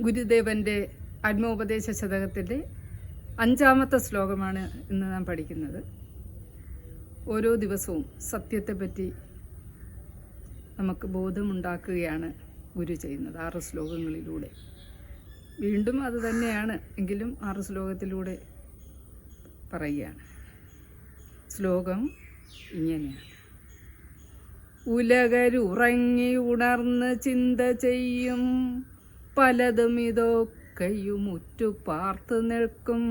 ഗുരുദേവന്റെ ആത്മോപദേശ ശതകത്തിന്റെ അഞ്ചാമത്തെ ശ്ലോകമാണ് ഇന്ന് നാം പഠിക്കുന്നത്. ഓരോ ദിവസവും സത്യത്തെപ്പറ്റി നമുക്ക് ബോധമുണ്ടാക്കുകയാണ് ഗുരു ചെയ്യുന്നത് ആറ് ശ്ലോകങ്ങളിലൂടെ. വീണ്ടും അത് തന്നെയാണ് എങ്കിലും ആറ് ശ്ലോകത്തിലൂടെ പറയുകയാണ്. ശ്ലോകം ഇങ്ങനെയാണ്. ഉലകരുറങ്ങി ഉണർന്ന് ചിന്ത ചെയ്യും. പലതും ഇതൊക്കെയും ഉറ്റു പാർത്ത് നിൽക്കും.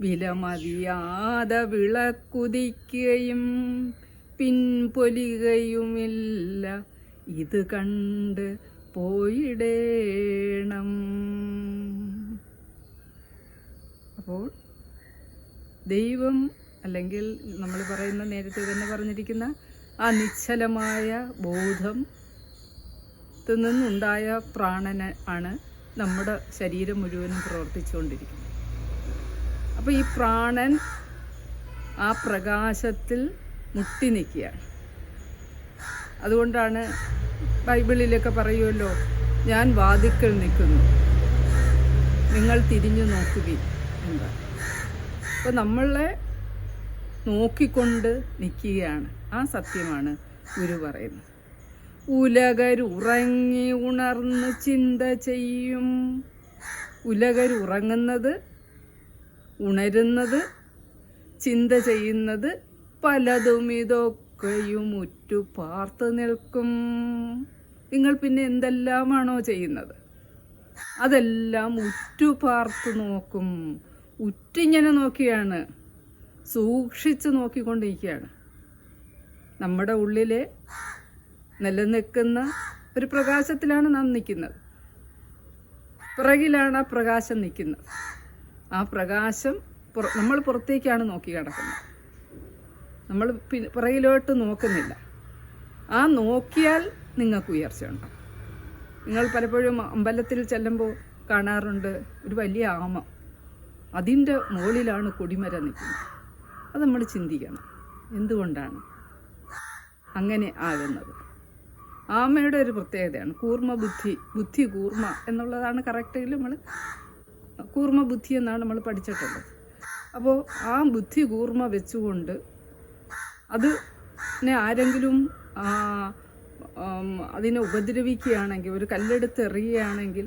വിലമതിയാതെ വിളക്കുതിക്കുകയും പിൻപൊലികയുമില്ല. ഇത് കണ്ട് പോയിടേണം. അപ്പോൾ ദൈവം അല്ലെങ്കിൽ നമ്മൾ പറയുന്ന നേരത്തെ തന്നെ പറഞ്ഞിരിക്കുന്ന ആ നിശ്ചലമായ ബോധം നിന്നുണ്ടായ പ്രാണന് ആണ് നമ്മുടെ ശരീരം മുഴുവനും പ്രവർത്തിച്ചുകൊണ്ടിരിക്കുന്നത്. അപ്പോൾ ഈ പ്രാണൻ ആ പ്രകാശത്തിൽ മുട്ടി നിൽക്കുകയാണ്. അതുകൊണ്ടാണ് ബൈബിളിലൊക്കെ പറയുമല്ലോ ഞാൻ വാതിക്കൽ നിൽക്കുന്നു നിങ്ങൾ തിരിഞ്ഞു നോക്കുകയും എന്താ അപ്പോൾ നമ്മളെ നോക്കിക്കൊണ്ട് നിൽക്കുകയാണ്. ആ സത്യമാണ് ഗുരു പറയുന്നത്. ഉലകരുറങ്ങി ഉണർന്ന് ചിന്ത ചെയ്യും. ഉലകരുറങ്ങുന്നത് ഉണരുന്നത് ചിന്ത ചെയ്യുന്നത് പലതും ഇതൊക്കെയും ഉറ്റു പാർത്ത് നിൽക്കും. നിങ്ങൾ പിന്നെ എന്തെല്ലാമാണോ ചെയ്യുന്നത്? അതെല്ലാം ഉറ്റു പാർത്ത് നോക്കും. ഉറ്റിങ്ങനെ നോക്കിയാണ്. സൂക്ഷിച്ച് നോക്കിക്കൊണ്ടിരിക്കുകയാണ്. നമ്മുടെ ഉള്ളിലെ നിലനിൽക്കുന്ന ഒരു പ്രകാശത്തിലാണ് നാം നിൽക്കുന്നത്. പിറകിലാണ് ആ പ്രകാശം നിൽക്കുന്നത്. ആ പ്രകാശം നമ്മൾ പുറത്തേക്കാണ് നോക്കി കിടക്കുന്നത്. നമ്മൾ പുറകിലോട്ട് നോക്കുന്നില്ല. ആ നോക്കിയാൽ നിങ്ങൾക്ക് ഉയർച്ച ഉണ്ടാകും. നിങ്ങൾ പലപ്പോഴും അമ്പലത്തിൽ ചെല്ലുമ്പോൾ കാണാറുണ്ട് ഒരു വലിയ ആമ. അതിന്റെ മുകളിലാണ് കൊടിമര നിൽക്കുന്നത്. അത് നമ്മൾ ചിന്തിക്കണം. എന്തുകൊണ്ടാണ് അങ്ങനെ ആകുന്നത്? ആമയുടെ ഒരു പ്രത്യേകതയാണ്. കൂർമ്മ ബുദ്ധി ബുദ്ധി കൂർമ്മ എന്നുള്ളതാണ് കറക്റ്റിൽ നമ്മൾ കൂർമ്മ ബുദ്ധി എന്നാണ് നമ്മൾ പഠിച്ചിട്ടുള്ളത്. അപ്പോൾ ആ ബുദ്ധി കൂർമ്മ വെച്ചുകൊണ്ട് അത് ആരെങ്കിലും അതിനെ ഉപദ്രവിക്കുകയാണെങ്കിൽ ഒരു കല്ലെടുത്ത് എറിയുകയാണെങ്കിൽ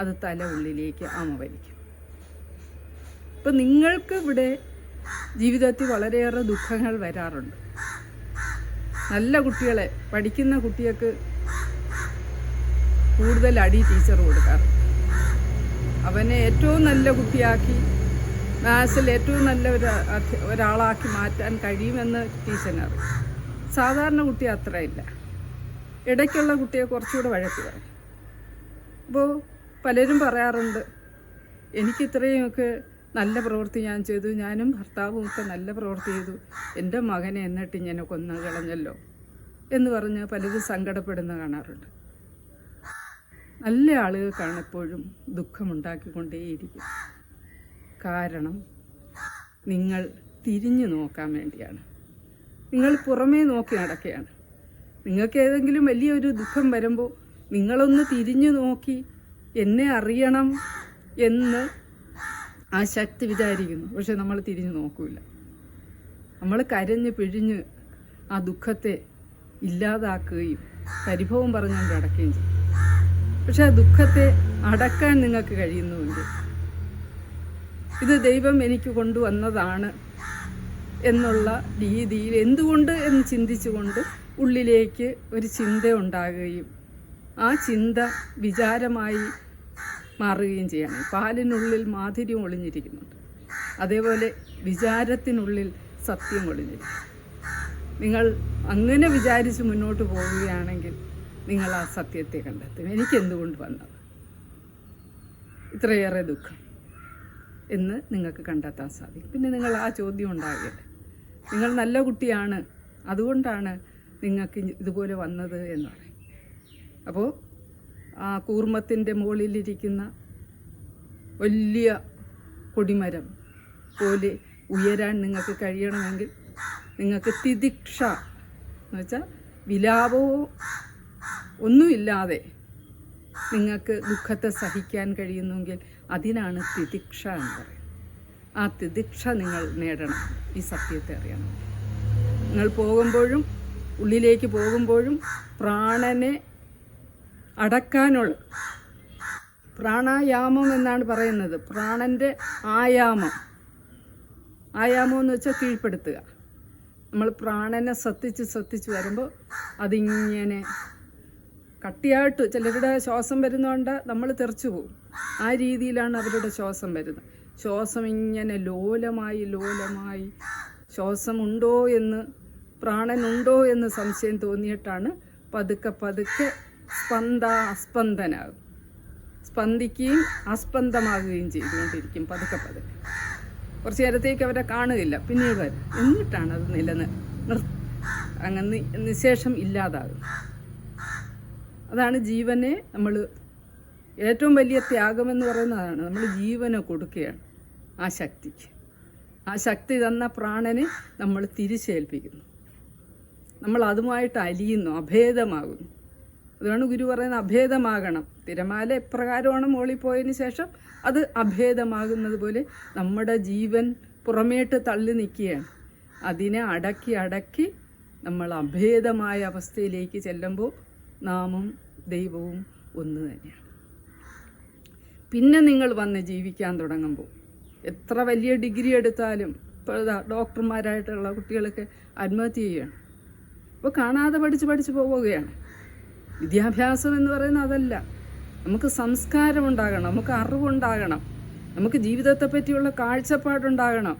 അത് തല ഉള്ളിലേക്ക് ആമ വലിക്കും ഇപ്പം നിങ്ങൾക്ക് ഇവിടെ ജീവിതത്തിൽ വളരെയേറെ ദുഃഖങ്ങൾ വരാറുണ്ട്. നല്ല കുട്ടികളെ പഠിക്കുന്ന കുട്ടികൾക്ക് കൂടുതൽ അടി ടീച്ചർ കൊടുക്കാറ്. അവനെ ഏറ്റവും നല്ല കുട്ടിയാക്കി മാത്സിൽ ഏറ്റവും നല്ല ഒരു ഒരാളാക്കി മാറ്റാൻ കഴിയുമെന്ന് ടീച്ചറിനറി സാധാരണ കുട്ടി അത്രയില്ല. ഇടയ്ക്കുള്ള കുട്ടിയെ കുറച്ചുകൂടെ വഴക്ക് പറയും. അപ്പോൾ പലരും പറയാറുണ്ട് എനിക്കിത്രയും ഇത്രയുമൊക്കെ നല്ല പ്രവൃത്തി ഞാൻ ചെയ്തു. ഞാനും ഭർത്താവും ഒക്കെ നല്ല പ്രവൃത്തി ചെയ്തു. എന്റെ മകനെ എന്നിട്ട് ഇങ്ങനെ കൊന്നു കളഞ്ഞല്ലോ എന്ന് പറഞ്ഞ് പലരും സങ്കടപ്പെടുന്ന കാണാറുണ്ട്. നല്ല ആളുകൾക്കാണ് എപ്പോഴും ദുഃഖമുണ്ടാക്കിക്കൊണ്ടേയിരിക്കും. കാരണം നിങ്ങൾ തിരിഞ്ഞു നോക്കാൻ വേണ്ടിയാണ്. നിങ്ങൾ പുറമേ നോക്കി നടക്കുകയാണ്. നിങ്ങൾക്ക് ഏതെങ്കിലും വലിയൊരു ദുഃഖം വരുമ്പോൾ നിങ്ങളൊന്ന് തിരിഞ്ഞു നോക്കി എന്നെ അറിയണം എന്ന് ആ ശക്തി വിചാരിക്കുന്നു. പക്ഷെ നമ്മൾ തിരിഞ്ഞു നോക്കൂല. നമ്മൾ കരഞ്ഞ് പിഴിഞ്ഞ് ആ ദുഃഖത്തെ ഇല്ലാതാക്കുകയും പരിഭവം പറഞ്ഞുകൊണ്ട് അടക്കുകയും ചെയ്യും. പക്ഷെ ആ ദുഃഖത്തെ അടക്കാൻ നിങ്ങൾക്ക് കഴിയുന്നുവെങ്കിൽ ഇത് ദൈവം എനിക്ക് കൊണ്ടുവന്നതാണ് എന്നുള്ള രീതിയിൽ എന്തുകൊണ്ട് എന്ന് ചിന്തിച്ചുകൊണ്ട് ഉള്ളിലേക്ക് ഒരു ചിന്ത ഉണ്ടാകുകയും ആ ചിന്ത വിചാരമായി മാറുകയും ചെയ്യണം. പാലിനുള്ളിൽ മാധുര്യം ഒളിഞ്ഞിരിക്കുന്നുണ്ട്. അതേപോലെ വിചാരത്തിനുള്ളിൽ സത്യം ഒളിഞ്ഞിരിക്കും നിങ്ങൾ അങ്ങനെ വിചാരിച്ച് മുന്നോട്ട് പോവുകയാണെങ്കിൽ നിങ്ങൾ ആ സത്യത്തെ കണ്ടെത്തും. എനിക്കെന്തുകൊണ്ട് വന്നത്? ഇത്രയേറെ ദുഃഖം എന്ന് നിങ്ങൾക്ക് കണ്ടെത്താൻ സാധിക്കും. പിന്നെ നിങ്ങൾ ആ ചോദ്യം ഉണ്ടാകില്ല നിങ്ങൾ നല്ല കുട്ടിയാണ്. അതുകൊണ്ടാണ് നിങ്ങൾക്ക് ഇതുപോലെ വന്നത് എന്ന് പറയും അപ്പോൾ ആ കൂർമ്മത്തിന്റെ മുകളിലിരിക്കുന്ന വലിയ കൊടിമരം പോലെ ഉയരാൻ നിങ്ങൾക്ക് കഴിയണമെങ്കിൽ നിങ്ങൾക്ക് തിദിക്ഷ എന്ന് വെച്ചാൽ വിലാപമോ ഒന്നുമില്ലാതെ നിങ്ങൾക്ക് ദുഃഖത്തെ സഹിക്കാൻ കഴിയുന്നെങ്കിൽ അതിനാണ് തിദിക്ഷ എന്ന് പറയുന്നത്. ആ തിദിക്ഷ നിങ്ങൾ നേടണം. ഈ സത്യത്തെ അറിയണം. നിങ്ങൾ പോകുമ്പോഴും ഉള്ളിലേക്ക് പോകുമ്പോഴും പ്രാണനെ അടക്കാനുള്ള പ്രാണായാമം എന്നാണ് പറയുന്നത്. പ്രാണന്റെ ആയാമം. ആയാമം എന്ന് വെച്ചാൽ കീഴ്പ്പെടുത്തുക. നമ്മൾ പ്രാണനെ ശ്രദ്ധിച്ച് ശ്രദ്ധിച്ച് വരുമ്പോൾ അതിങ്ങനെ കട്ടിയായിട്ട് ചിലരുടെ ശ്വാസം വരുന്നതുകൊണ്ട് നമ്മൾ തെറിച്ചു പോകും. ആ രീതിയിലാണ് അവരുടെ ശ്വാസം വരുന്നത്. ശ്വാസം ഇങ്ങനെ ലോലമായി ലോലമായി ശ്വാസമുണ്ടോ എന്ന് പ്രാണനുണ്ടോ എന്ന് സംശയം തോന്നിയിട്ടാണ് പതുക്കെ പതുക്കെ സ്പന്ദ അസ്പന്ദനാകും. സ്പന്ദിക്കുകയും അസ്പന്ദമാകുകയും ചെയ്തുകൊണ്ടിരിക്കും പതുക്കെ പതുക്കെ. കുറച്ച് നേരത്തേക്ക് അവരെ കാണുകയില്ല. പിന്നീട് വരും. എന്നിട്ടാണ് അത് നിലനിർ അങ്ങനെ അങ്ങ് നിശേഷം ഇല്ലാതാകും അതാണ് ജീവനെ നമ്മൾ ഏറ്റവും വലിയ ത്യാഗമെന്ന് പറയുന്നതാണ്. നമ്മൾ ജീവനെ കൊടുക്കുകയാണ് ആ ശക്തിക്ക്. ആ ശക്തി തന്ന പ്രാണനെ നമ്മൾ തിരിച്ചേൽപ്പിക്കുന്നു. നമ്മൾ അതുമായിട്ട് അലിയുന്നു അഭേദമാകുന്നു. അതാണ് ഗുരു പറയുന്നത് അഭേദമാകണം. തിരമാല എപ്രകാരമാണ് മുകളിൽ പോയതിന് ശേഷം അത് അഭേദമാകുന്നത് പോലെ നമ്മുടെ ജീവൻ പുറമേട്ട് തള്ളി നിൽക്കുകയാണ്. അതിനെ അടക്കി അടക്കി നമ്മൾ അഭേദമായ അവസ്ഥയിലേക്ക് ചെല്ലുമ്പോൾ നാമും ദൈവവും ഒന്ന് തന്നെയാണ്. പിന്നെ നിങ്ങൾ വന്ന് ജീവിക്കാൻ തുടങ്ങുമ്പോൾ എത്ര വലിയ ഡിഗ്രി എടുത്താലും ഇപ്പോൾ ഡോക്ടർമാരായിട്ടുള്ള കുട്ടികളൊക്കെ ആത്മഹത്യ ചെയ്യുകയാണ്. അപ്പോൾ കാണാതെ പഠിച്ച് പഠിച്ച് പോവുകയാണ്. വിദ്യാഭ്യാസം എന്ന് പറയുന്നത് അതല്ല. നമുക്ക് സംസ്കാരം ഉണ്ടാകണം നമുക്ക് അറിവുണ്ടാകണം നമുക്ക് ജീവിതത്തെ പറ്റിയുള്ള കാഴ്ചപ്പാടുണ്ടാകണം.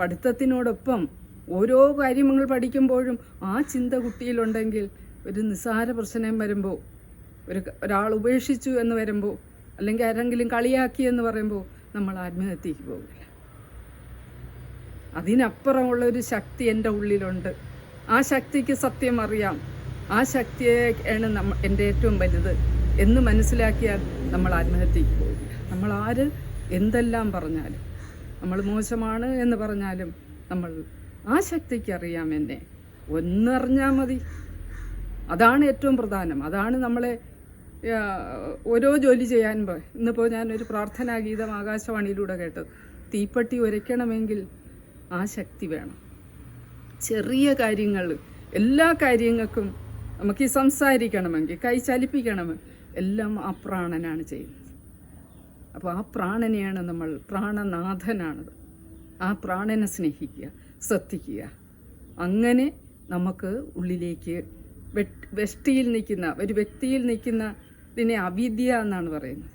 പഠിത്തത്തിനോടൊപ്പം ഓരോ കാര്യങ്ങൾ പഠിക്കുമ്പോഴും ആ ചിന്ത കുട്ടിയിലുണ്ടെങ്കിൽ ഒരു നിസ്സാര പ്രശ്നം വരുമ്പോൾ ഒരു ഒരാൾ ഉപേക്ഷിച്ചു എന്ന് വരുമ്പോൾ അല്ലെങ്കിൽ ആരെങ്കിലും കളിയാക്കി എന്ന് പറയുമ്പോൾ നമ്മൾ ആത്മഹത്യക്ക് പോകില്ല. അതിനപ്പുറമുള്ള ഒരു ശക്തി എന്റെ ഉള്ളിലുണ്ട്. ആ ശക്തിക്ക് സത്യം അറിയാം. ആ ശക്തിയാണ് നമ്മ എന്റെ ഏറ്റവും വലുത് എന്ന് മനസ്സിലാക്കിയാൽ നമ്മൾ ആത്മഹത്യക്ക് പോകും. നമ്മൾ ആര് എന്തെല്ലാം പറഞ്ഞാലും നമ്മൾ മോശമാണ് എന്ന് പറഞ്ഞാലും നമ്മൾ ആ ശക്തിക്ക് അറിയാം എന്നെ. ഒന്നറിഞ്ഞാൽ മതി. അതാണ് ഏറ്റവും പ്രധാനം. അതാണ് നമ്മളെ ഓരോ ജോലി ചെയ്യാൻ ഇന്നിപ്പോൾ ഞാനൊരു പ്രാർത്ഥനാ ഗീതം ആകാശവാണിയിലൂടെ കേട്ടത് തീപ്പെട്ടി ഉരയ്ക്കണമെങ്കിൽ ആ ശക്തി വേണം. ചെറിയ കാര്യങ്ങൾ എല്ലാ കാര്യങ്ങൾക്കും നമുക്ക് ഈ സംസാരിക്കണമെങ്കിൽ കൈ ചലിപ്പിക്കണമെങ്കിൽ എല്ലാം ആ പ്രാണനാണ് ചെയ്യുന്നത്. അപ്പോൾ ആ പ്രാണനെയാണ് നമ്മൾ പ്രാണനാഥനാണത്. ആ പ്രാണനെ സ്നേഹിക്കുക ശ്രദ്ധിക്കുക. അങ്ങനെ നമുക്ക് ഉള്ളിലേക്ക് വെഷ്ടിയിൽ നിൽക്കുന്ന ഒരു വ്യക്തിയിൽ നിൽക്കുന്ന ഇതിനെ അവിദ്യ എന്നാണ് പറയുന്നത്.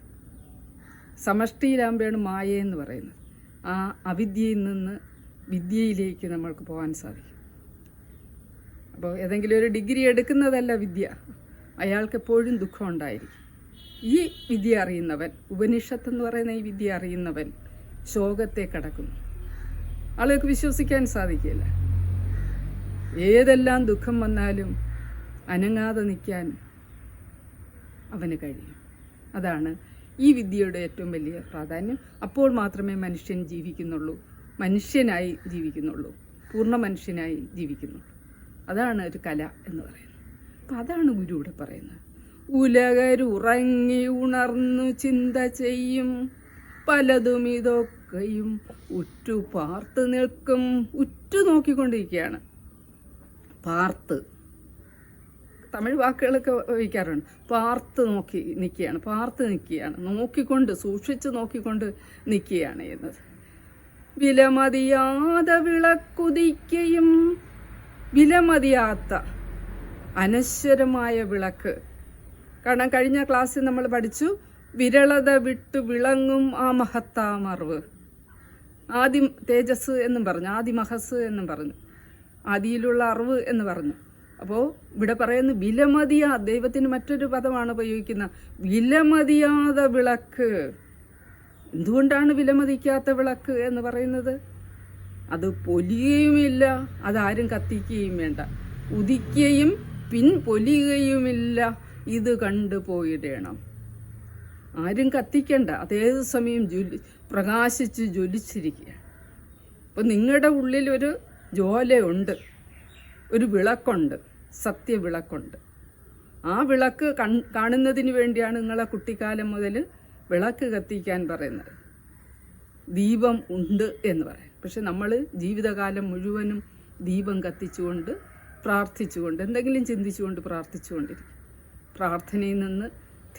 സമഷ്ടിയിലാകുമ്പോഴാണ് മായ എന്ന് പറയുന്നത്. ആ അവിദ്യയിൽ നിന്ന് വിദ്യയിലേക്ക് നമ്മൾക്ക് പോകാൻ സാധിക്കും. അപ്പോൾ ഏതെങ്കിലും ഒരു ഡിഗ്രി എടുക്കുന്നതല്ല വിദ്യ. അയാൾക്ക് എപ്പോഴും ദുഃഖം ഉണ്ടായിരിക്കും. ഈ വിദ്യ അറിയുന്നവൻ ഉപനിഷത്ത് എന്ന് പറയുന്ന ഈ വിദ്യ അറിയുന്നവൻ ശോകത്തെ കടക്കുന്നു. ആളുകൾക്ക് വിശ്വസിക്കാൻ സാധിക്കില്ല. ഏതെല്ലാം ദുഃഖം വന്നാലും അനങ്ങാതെ നിൽക്കാൻ അവന് കഴിയും. അതാണ് ഈ വിദ്യയുടെ ഏറ്റവും വലിയ പ്രാധാന്യം. അപ്പോൾ മാത്രമേ മനുഷ്യൻ ജീവിക്കുന്നുള്ളൂ. മനുഷ്യനായി ജീവിക്കുന്നുള്ളൂ. പൂർണ മനുഷ്യനായി ജീവിക്കുന്നുള്ളൂ. അതാണ് ഒരു കല എന്ന് പറയുന്നത്. അപ്പം അതാണ് ഗുരു ഇവിടെ പറയുന്നത്. ഉലകരുറങ്ങി ഉണർന്നു ചിന്ത ചെയ്യും. പലതും ഇതൊക്കെയും ഉറ്റു പാർത്ത് നിൽക്കും. ഉറ്റു നോക്കിക്കൊണ്ടിരിക്കുകയാണ്. പാർത്ത്. തമിഴ് വാക്കുകളൊക്കെ ഉപയോഗിക്കാറുണ്ട്. പാർത്ത് നോക്കി നിൽക്കുകയാണ്. പാർത്ത് നിൽക്കുകയാണ്. നോക്കിക്കൊണ്ട് സൂക്ഷിച്ച് നോക്കിക്കൊണ്ട് നിൽക്കുകയാണ് എന്നത്. വിലമതിയാതെ വിളക്കുതിക്കയും വിലമതിയാത്ത അനശ്വരമായ വിളക്ക്. കാരണം കഴിഞ്ഞ ക്ലാസ്സിൽ നമ്മൾ പഠിച്ചു വിരളത വിട്ടു വിളങ്ങും ആ മഹത്താമറിവ്. ആദി തേജസ് എന്നും പറഞ്ഞു ആദി മഹസ് എന്നും പറഞ്ഞു ആദിയിലുള്ള അറിവ് എന്ന് പറഞ്ഞു. അപ്പോൾ ഇവിടെ പറയുന്നു വിലമതിയാ ദൈവത്തിന് മറ്റൊരു പദമാണ് ഉപയോഗിക്കുന്ന വിലമതിയാത വിളക്ക്. എന്തുകൊണ്ടാണ് വിലമതിക്കാത്ത വിളക്ക് എന്ന് പറയുന്നത്? അത് പൊലിയുകയുമില്ല അതാരും കത്തിക്കുകയും വേണ്ട. ഉദിക്കുകയും പിൻ പൊലിയുകയുമില്ല ഇത് കണ്ടു പോയിടണം. ആരും കത്തിക്കണ്ട അതേത് സമയം ജ്വലി പ്രകാശിച്ച് ജ്വലിച്ചിരിക്കുക. അപ്പം നിങ്ങളുടെ ഉള്ളിലൊരു ജ്വാലയുണ്ട് ഒരു വിളക്കുണ്ട് സത്യവിളക്കുണ്ട്. ആ വിളക്ക് കൺ കാണുന്നതിന് വേണ്ടിയാണ് നിങ്ങളെ കുട്ടിക്കാലം മുതൽ വിളക്ക് കത്തിക്കാൻ പറയുന്നത്. ദീപം ഉണ്ട് എന്ന് പറയാം. പക്ഷെ നമ്മൾ ജീവിതകാലം മുഴുവനും ദീപം കത്തിച്ചുകൊണ്ട് പ്രാർത്ഥിച്ചുകൊണ്ട് എന്തെങ്കിലും ചിന്തിച്ചുകൊണ്ട് പ്രാർത്ഥിച്ചുകൊണ്ടിരിക്കും. പ്രാർത്ഥനയിൽ നിന്ന്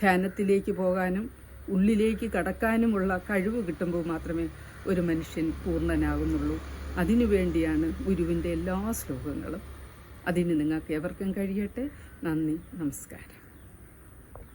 ധ്യാനത്തിലേക്ക് പോകാനും ഉള്ളിലേക്ക് കടക്കാനുമുള്ള കഴിവ് കിട്ടുമ്പോൾ മാത്രമേ ഒരു മനുഷ്യൻ പൂർണനാകുന്നുള്ളൂ. അതിനു വേണ്ടിയാണ് ഗുരുവിന്റെ എല്ലാ ശ്ലോകങ്ങളും. അതിന് നിങ്ങൾക്ക് എവർക്കും കഴിയട്ടെ. നന്ദി നമസ്കാരം.